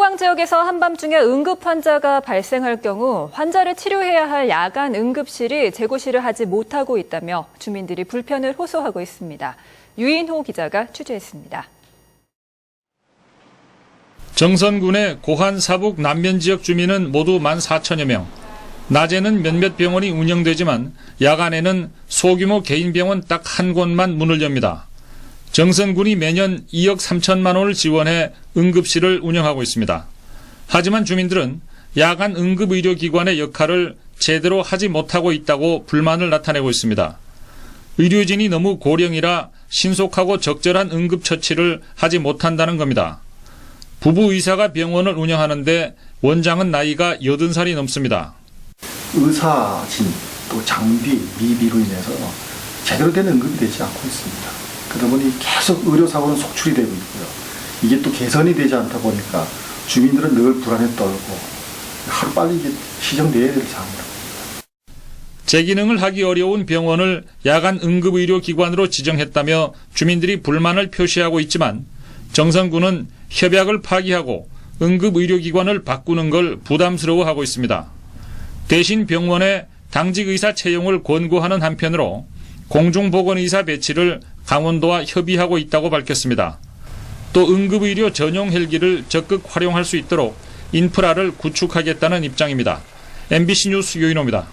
해광 지역에서 한밤중에 응급 환자가 발생할 경우 환자를 치료해야 할 야간 응급실이 재고실을 하지 못하고 있다며 주민들이 불편을 호소하고 있습니다. 유인호 기자가 취재했습니다. 정선군의 고한 사북 남면 지역 주민은 모두 14,000여 명. 낮에는 몇몇 병원이 운영되지만 야간에는 소규모 개인 병원 딱 한 곳만 문을 엽니다. 정선군이 매년 2억 3천만 원을 지원해 응급실을 운영하고 있습니다. 하지만 주민들은 야간 응급의료기관의 역할을 제대로 하지 못하고 있다고 불만을 나타내고 있습니다. 의료진이 너무 고령이라 신속하고 적절한 응급처치를 하지 못한다는 겁니다. 부부 의사가 병원을 운영하는데 원장은 나이가 80살이 넘습니다. 의사진 또 장비 미비로 인해서 제대로 된 응급이 되지 않고 있습니다. 그러다 보니 계속 의료 사고는 속출이 되고 있고요. 이게 또 개선이 되지 않다 보니까 주민들은 늘 불안에 떨고 하루 빨리 이게 시정돼야 될 상황입니다. 재기능을 하기 어려운 병원을 야간 응급의료기관으로 지정했다며 주민들이 불만을 표시하고 있지만 정선군은 협약을 파기하고 응급의료기관을 바꾸는 걸 부담스러워하고 있습니다. 대신 병원에 당직 의사 채용을 권고하는 한편으로 공중보건의사 배치를 강원도와 협의하고 있다고 밝혔습니다. 또 응급의료 전용 헬기를 적극 활용할 수 있도록 인프라를 구축하겠다는 입장입니다. MBC 뉴스 유인호입니다.